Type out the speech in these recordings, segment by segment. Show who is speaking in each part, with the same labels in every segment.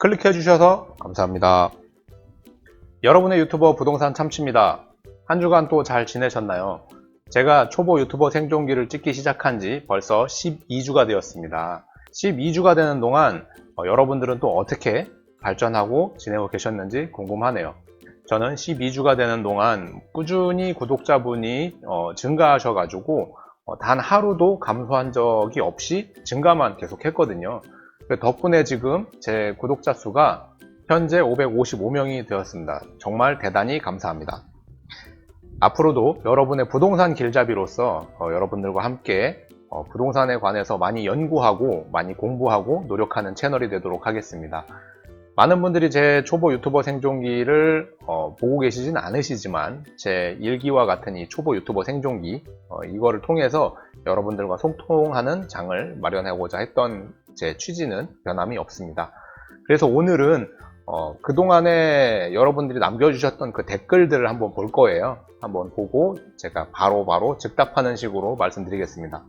Speaker 1: 클릭해 주셔서 감사합니다. 여러분의 유튜버 부동산 참치입니다. 한 주간 또 잘 지내셨나요? 제가 초보 유튜버 생존기를 찍기 시작한 지 벌써 12주가 되었습니다. 12주가 되는 동안 어, 여러분들은 또 어떻게 발전하고 지내고 계셨는지 궁금하네요. 저는 12주가 되는 동안 꾸준히 구독자분이 어, 증가하셔가지고 어, 단 하루도 감소한 적이 없이 증가만 계속 했거든요. 그 덕분에 지금 제 구독자 수가 현재 555명이 되었습니다. 정말 대단히 감사합니다. 앞으로도 여러분의 부동산 길잡이로서 어, 여러분들과 함께 어, 부동산에 관해서 많이 연구하고 많이 공부하고 노력하는 채널이 되도록 하겠습니다. 많은 분들이 제 초보 유튜버 생존기를 어, 보고 계시진 않으시지만 제 일기와 같은 이 초보 유튜버 생존기 어, 이거를 통해서 여러분들과 소통하는 장을 마련하고자 했던 제 취지는 변함이 없습니다. 그래서 오늘은 어, 그동안에 여러분들이 남겨주셨던 그 댓글들을 한번 볼 거예요. 한번 보고 제가 바로바로 즉답하는 식으로 말씀드리겠습니다.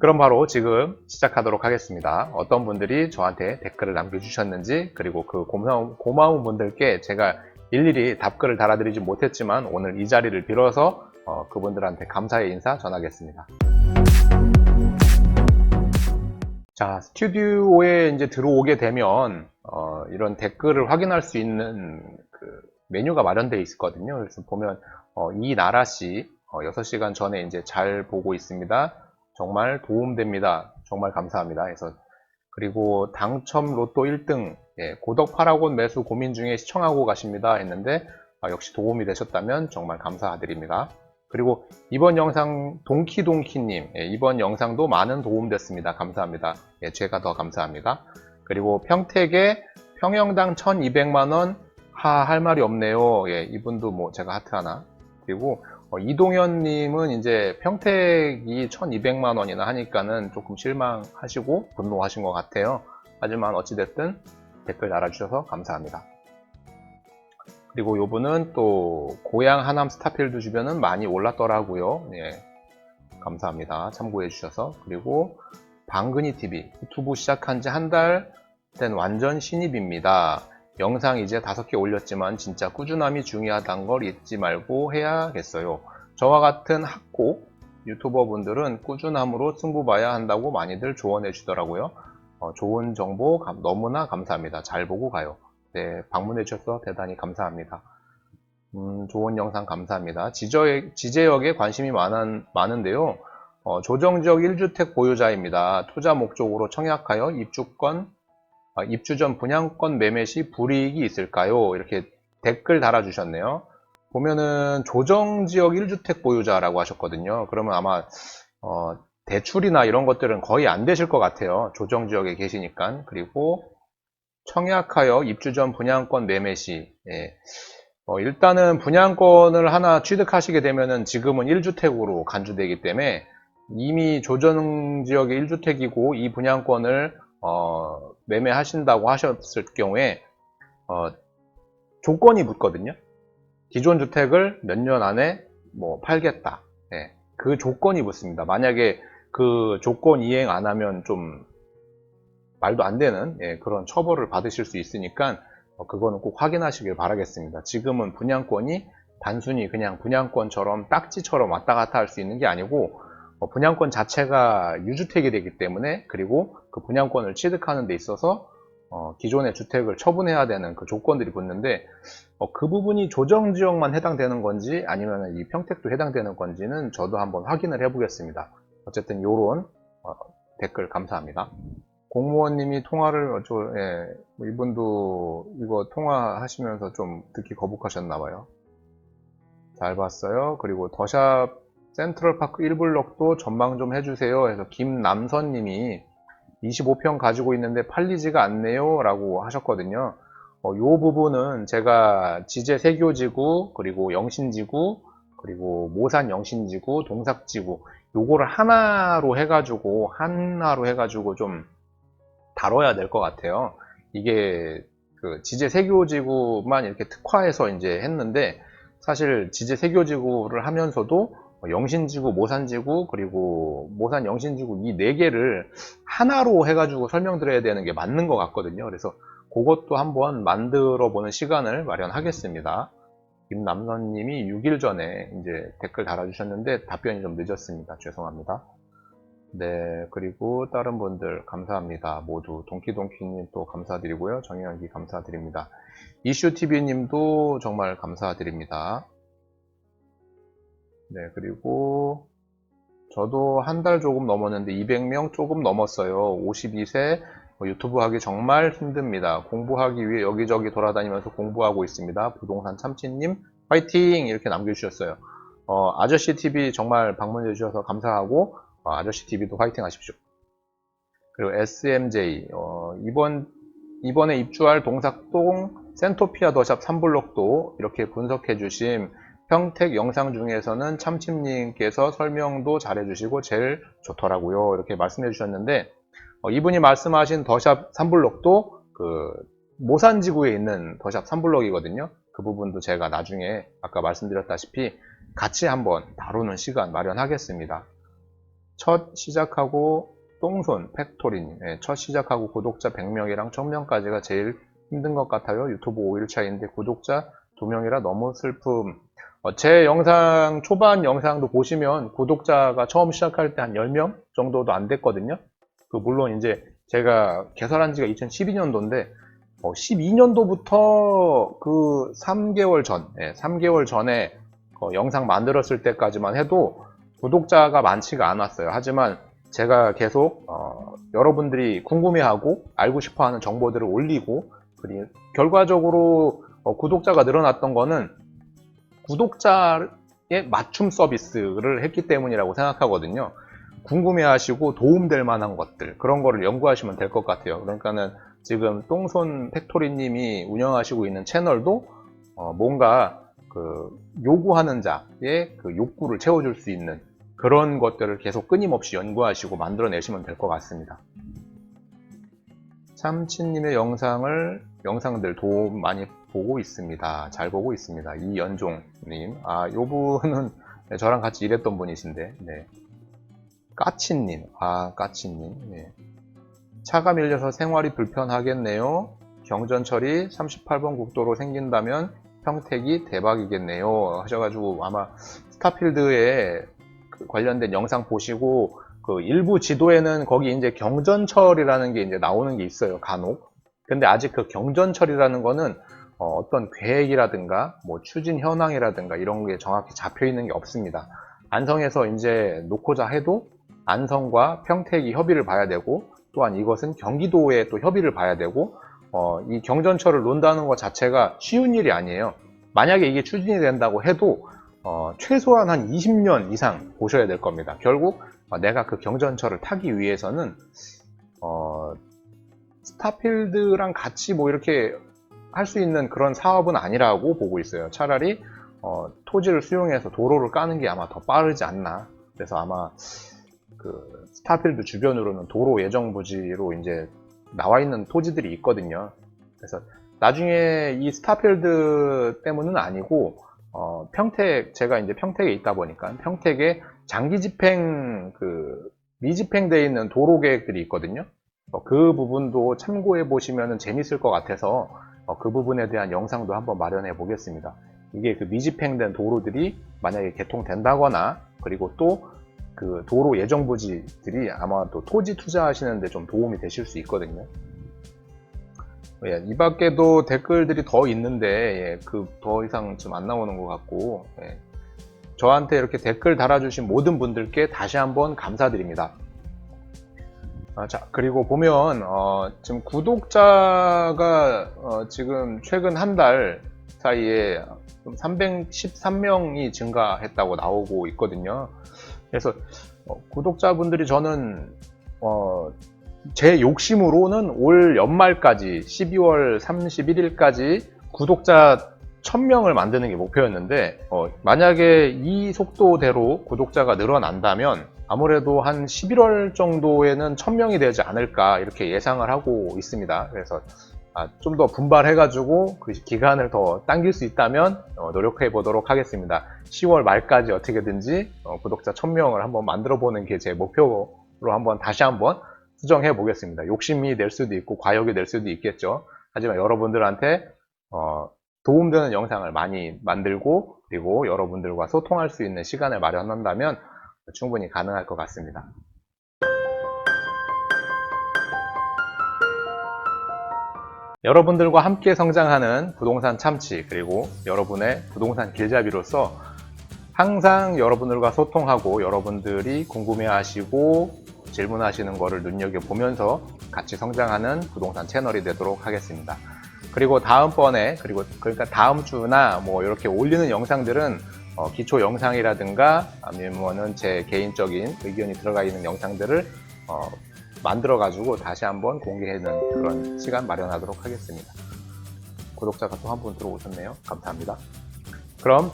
Speaker 1: 그럼 바로 지금 시작하도록 하겠습니다. 어떤 분들이 저한테 댓글을 남겨주셨는지 그리고 그 고마운, 고마운 분들께 제가 일일이 답글을 달아드리지 못했지만 오늘 이 자리를 빌어서 어, 그분들한테 감사의 인사 전하겠습니다. 자, 스튜디오에 이제 들어오게 되면 어, 이런 댓글을 확인할 수 있는 그 메뉴가 마련되어 있거든요. 그래서 보면 어, 이 나라 씨 어, 6시간 전에 이제 잘 보고 있습니다. 정말 도움됩니다. 정말 감사합니다. 그래서 그리고 당첨 로또 1등 예, 고덕 파라곤 매수 고민 중에 시청하고 가십니다 했는데 아, 역시 도움이 되셨다면 정말 감사드립니다. 그리고 이번 영상 동키동키님 예, 이번 영상도 많은 도움 됐습니다. 감사합니다. 예, 제가 더 감사합니다. 그리고 평택에 평형당 1200만원 하 할 말이 없네요. 예, 이분도 뭐 제가 하트 하나 그리고 어, 이동현님은 이제 평택이 1200만 원이나 하니까는 조금 실망하시고 분노하신 것 같아요. 하지만 어찌됐든 댓글 달아주셔서 감사합니다. 그리고 요분은 또 고향 하남 스타필드 주변은 많이 올랐더라고요. 예, 감사합니다. 참고해 주셔서 그리고 방근이 TV 유튜브 시작한 지 한 달 된 완전 신입입니다. 영상 이제 다섯 개 올렸지만 진짜 꾸준함이 중요하다는 걸 잊지 말고 해야겠어요. 저와 같은 학고 유튜버 분들은 꾸준함으로 승부 봐야 한다고 많이들 조언해 주더라고요. 어, 좋은 정보 감- 너무나 감사합니다. 잘 보고 가요. 네, 방문해 주셔서 대단히 감사합니다. 음, 좋은 영상 감사합니다. 지저, 지제역에 관심이 많은, 많은데요. 어, 조정지역 1주택 보유자입니다. 투자 목적으로 청약하여 입주권 아, 입주 전 분양권 매매 시 불이익이 있을까요? 이렇게 댓글 달아주셨네요. 보면은 조정지역 1주택 보유자라고 하셨거든요. 그러면 아마 어, 대출이나 이런 것들은 거의 안 되실 것 같아요. 조정지역에 계시니까. 그리고 청약하여 입주 전 분양권 매매 시 예. 어, 일단은 분양권을 하나 취득하시게 되면은 지금은 1주택으로 간주되기 때문에 이미 조정지역의 1주택이고 이 분양권을 어, 매매하신다고 하셨을 경우에 어, 조건이 붙거든요. 기존 주택을 몇 년 안에 뭐 팔겠다. 예, 그 조건이 붙습니다. 만약에 그 조건 이행 안 하면 좀 말도 안 되는 예, 그런 처벌을 받으실 수 있으니까 어, 그거는 꼭 확인하시길 바라겠습니다. 지금은 분양권이 단순히 그냥 분양권처럼 딱지처럼 왔다 갔다 할 수 있는 게 아니고 어, 분양권 자체가 유주택이 되기 때문에 그리고 그 분양권을 취득하는 데 있어서 어, 기존의 주택을 처분해야 되는 그 조건들이 붙는데 어, 그 부분이 조정 지역만 해당되는 건지 아니면 이 평택도 해당되는 건지는 저도 한번 확인을 해보겠습니다. 어쨌든 요런 어, 댓글 감사합니다. 공무원님이 통화를 어, 저, 예, 뭐 이분도 이거 통화하시면서 좀 듣기 거북하셨나봐요. 잘 봤어요. 그리고 더샵 센트럴파크 1블럭도 전망 좀 해주세요. 해서 김남선님이 25평 가지고 있는데 팔리지가 않네요. 라고 하셨거든요. 어, 요 부분은 제가 지제 세교지구, 그리고 영신지구, 그리고 모산 영신지구, 동삭지구, 요거를 하나로 해가지고, 하나로 해가지고 좀 다뤄야 될 것 같아요. 이게 그 지제 세교지구만 이렇게 특화해서 이제 했는데, 사실 지제 세교지구를 하면서도 영신지구, 모산지구, 그리고 모산 영신지구 이 네 개를 하나로 해가지고 설명드려야 되는 게 맞는 것 같거든요. 그래서 그것도 한번 만들어 보는 시간을 마련하겠습니다. 김남선님이 6일 전에 이제 댓글 달아주셨는데 답변이 좀 늦었습니다. 죄송합니다. 네, 그리고 다른 분들 감사합니다. 모두 동키동키님 또 감사드리고요. 정영기 감사드립니다. 이슈TV님도 정말 감사드립니다. 네, 그리고 저도 한 달 조금 넘었는데 200명 조금 넘었어요. 52세 뭐 유튜브 하기 정말 힘듭니다. 공부하기 위해 여기저기 돌아다니면서 공부하고 있습니다. 부동산 참치님 화이팅 이렇게 남겨주셨어요. 어, 아저씨 TV 정말 방문해 주셔서 감사하고 어, 아저씨 TV도 화이팅 하십시오. 그리고 SMJ 어, 이번 이번에 입주할 동삭동 센토피아 더샵 3블록도 이렇게 분석해 주심 평택 영상 중에서는 참침님께서 설명도 잘해주시고 제일 좋더라고요. 이렇게 말씀해 주셨는데 어, 이분이 말씀하신 더샵 3블록도 그 모산지구에 있는 더샵 3블록이거든요. 그 부분도 제가 나중에 아까 말씀드렸다시피 같이 한번 다루는 시간 마련하겠습니다. 첫 시작하고 똥손 팩토리님 예, 첫 시작하고 구독자 100명이랑 1000명까지가 제일 힘든 것 같아요. 유튜브 5일차인데 구독자 2명이라 너무 슬픔. 어, 제 영상 초반 영상도 보시면 구독자가 처음 시작할 때 한 10명 정도도 안 됐거든요. 그 물론 이제 제가 개설한 지가 2012년도인데 12년도부터 그 3개월 전, 3개월 전에 어, 영상 만들었을 때까지만 해도 구독자가 많지가 않았어요. 하지만 제가 계속 어, 여러분들이 궁금해하고 알고 싶어하는 정보들을 올리고 그리고 결과적으로 어, 구독자가 늘어났던 거는 구독자의 맞춤 서비스를 했기 때문이라고 생각하거든요. 궁금해하시고 도움될 만한 것들 그런 거를 연구하시면 될 것 같아요. 그러니까는 지금 똥손 팩토리님이 운영하시고 있는 채널도 어, 뭔가 그 요구하는 자의 그 욕구를 채워줄 수 있는 그런 것들을 계속 끊임없이 연구하시고 만들어내시면 될 것 같습니다. 참치님의 영상을 영상들 도움 많이 보고 있습니다. 잘 보고 있습니다. 이연종님, 아, 요 분은 네, 저랑 같이 일했던 분이신데, 네. 까치님, 아, 까치님, 네. 차가 밀려서 생활이 불편하겠네요. 경전철이 38번 국도로 생긴다면 평택이 대박이겠네요. 하셔가지고 아마 스타필드에 그 관련된 영상 보시고 그 일부 지도에는 거기 이제 경전철이라는 게 이제 나오는 게 있어요. 간혹. 근데 아직 그 경전철이라는 거는 어, 떤 계획이라든가 뭐 추진 현황이라든가 이런 게 정확히 잡혀 있는 게 없습니다. 안성에서 이제 놓고자 해도 안성과 평택이 협의를 봐야 되고 또한 이것은 경기도에 또 협의를 봐야 되고 어, 이 경전철을 논다는 것 자체가 쉬운 일이 아니에요. 만약에 이게 추진이 된다고 해도 어, 최소한 한 20년 이상 보셔야 될 겁니다. 결국 어, 내가 그 경전철을 타기 위해서는 어, 스타필드랑 같이 뭐 이렇게 할 수 있는 그런 사업은 아니라고 보고 있어요. 차라리 어, 토지를 수용해서 도로를 까는 게 아마 더 빠르지 않나. 그래서 아마 그 스타필드 주변으로는 도로 예정 부지로 이제 나와 있는 토지들이 있거든요. 그래서 나중에 이 스타필드 때문은 아니고 어, 평택 제가 이제 평택에 있다 보니까 평택에 장기 집행 그 미집행되어 있는 도로 계획들이 있거든요. 어, 그 부분도 참고해 보시면 재밌을 것 같아서 어, 그 부분에 대한 영상도 한번 마련해 보겠습니다. 이게 그 미집행된 도로들이 만약에 개통된다거나 그리고 또 그 도로 예정 부지들이 아마 또 토지 투자하시는데 좀 도움이 되실 수 있거든요. 예, 이 밖에도 댓글들이 더 있는데 예, 그더 이상 좀 안 나오는 것 같고 예, 저한테 이렇게 댓글 달아주신 모든 분들께 다시 한번 감사드립니다. 아, 자 그리고 보면 어, 지금 구독자가 어, 지금 최근 한 달 사이에 313명이 증가했다고 나오고 있거든요. 그래서 어, 구독자분들이 저는 어, 제 욕심으로는 올 연말까지 12월 31일까지 구독자 1000명을 만드는 게 목표였는데 어, 만약에 이 속도대로 구독자가 늘어난다면 아무래도 한 11월 정도에는 1000명이 되지 않을까 이렇게 예상을 하고 있습니다. 그래서 아, 좀더 분발해가지고 그 기간을 더 당길 수 있다면 어, 노력해 보도록 하겠습니다. 10월 말까지 어떻게든지 어, 구독자 1000명을 한번 만들어 보는 게 제 목표로 한번 다시 한번 수정해 보겠습니다. 욕심이 될 수도 있고 과욕이 될 수도 있겠죠. 하지만 여러분들한테 어, 도움되는 영상을 많이 만들고 그리고 여러분들과 소통할 수 있는 시간을 마련한다면 충분히 가능할 것 같습니다. 여러분들과 함께 성장하는 부동산 참치 그리고 여러분의 부동산 길잡이로서 항상 여러분들과 소통하고 여러분들이 궁금해하시고 질문하시는 것을 눈여겨보면서 같이 성장하는 부동산 채널이 되도록 하겠습니다. 그리고 다음번에 그리고 그러니까 다음 주나 뭐 이렇게 올리는 영상들은 어, 기초 영상이라든가 아니면은 제 개인적인 의견이 들어가 있는 영상들을 어, 만들어 가지고 다시 한번 공개하는 그런 시간 마련하도록 하겠습니다. 구독자가 또 한 분 들어오셨네요. 감사합니다. 그럼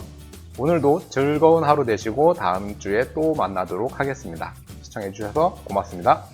Speaker 1: 오늘도 즐거운 하루 되시고 다음 주에 또 만나도록 하겠습니다. 시청해 주셔서 고맙습니다.